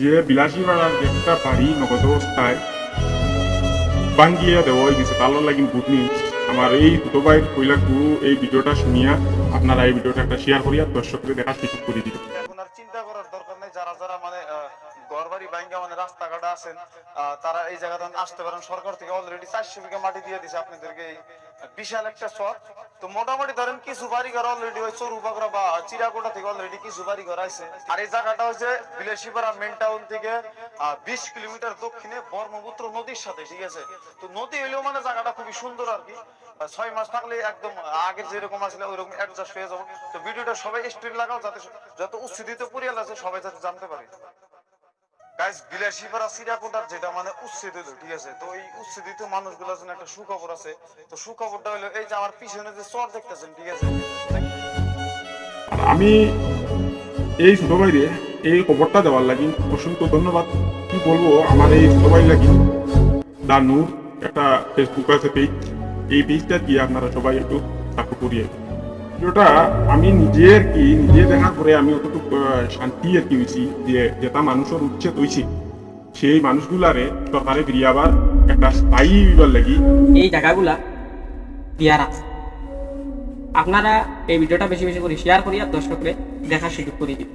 যে বিলাসী ভাড়ার যে একটা বাড়ি নগদ অবস্থায় বাঙ্গিয়া দেওয়া হয়ে গেছে তার লাগি গুড আমার এই ছোট ভাইয়ের কইলাকু এই ভিডিওটা শুনিয়া আপনারা এই ভিডিওটা একটা শেয়ার করিয়া দর্শকদের দেখার সুযোগ করে দিবেন চিন্তা করার দরকার নেই যারা যারা মানে ঘর বাড়ি ভাঙ্গা মানে রাস্তাঘাটে আছেন তারা এই জায়গাতে আসতে পারেন। সরকার থেকে অলরেডি চারশো বিঘা মাটি দিয়ে দিছে। আপনাদেরকে বিশাল একটা শট। তো মোটামুটি ধরেন কিছু বাড়ি ঘর অলরেডি ওই চরুপাকড়া বা চিরাকোটা থেকে অলরেডি কিছু বাড়ি ঘর আছে আর এই জায়গাটা হচ্ছে বিলাসীপাড়া মেন টাউন থেকে বিশ কিলোমিটার দক্ষিণে ব্রহ্মপুত্র নদীর সাথে, ঠিক আছে? তো নদী হইলেও মানে জায়গাটা খুবই সুন্দর আর কি। ছয় মাস থাকলে একদম আগের যেরকম আসলে ওইরকম অ্যাডজাস্ট হয়ে যাব। তো ভিডিওটা সবাই স্টোরি লাগাও, যাতে যত উচ্ছেদিত পরিয়াল আছে, সবাই যাতে জানতে পারে। গাইস বিলাসীপাড়া সিরাকুটার যেটা মানে উচ্ছেদিত ঠিক আছে? তো এই উচ্ছেদিত মানুষগুলোর জন্য একটা সুখবর আছে। তো সুখবরটা হলো এই যে আমার পিছনে যে চর দেখতেছেন, ঠিক আছে? আমি এই ছোট ভাইরে এই খবরটা দেওয়ার লাগি। অসংখ্য ধন্যবাদ। কি বলব, আমার এই ছোট ভাই লাগি। দা নূর একটা ফেসবুক আছে পেজ এই পেজটা দিয়ে আপনারা সবাই একটু সাপোর্ট করিয়ে। ভিডিওটা আমি নিজে আর কি, নিজে দেখার পরে আমি অতটুকু শান্তি আর কি হয়েছি যে যেটা মানুষের উচ্ছেদ হয়েছে সেই মানুষগুলারে সরকারে ফিরিয়ে আবার একটা স্থায়ী বিবার লাগি। এই জায়গাগুলা দিয়ার আছে। আপনারা এই ভিডিওটা বেশি বেশি করে শেয়ার করিয়া দর্শকরে দেখার সুযোগ করে দিন।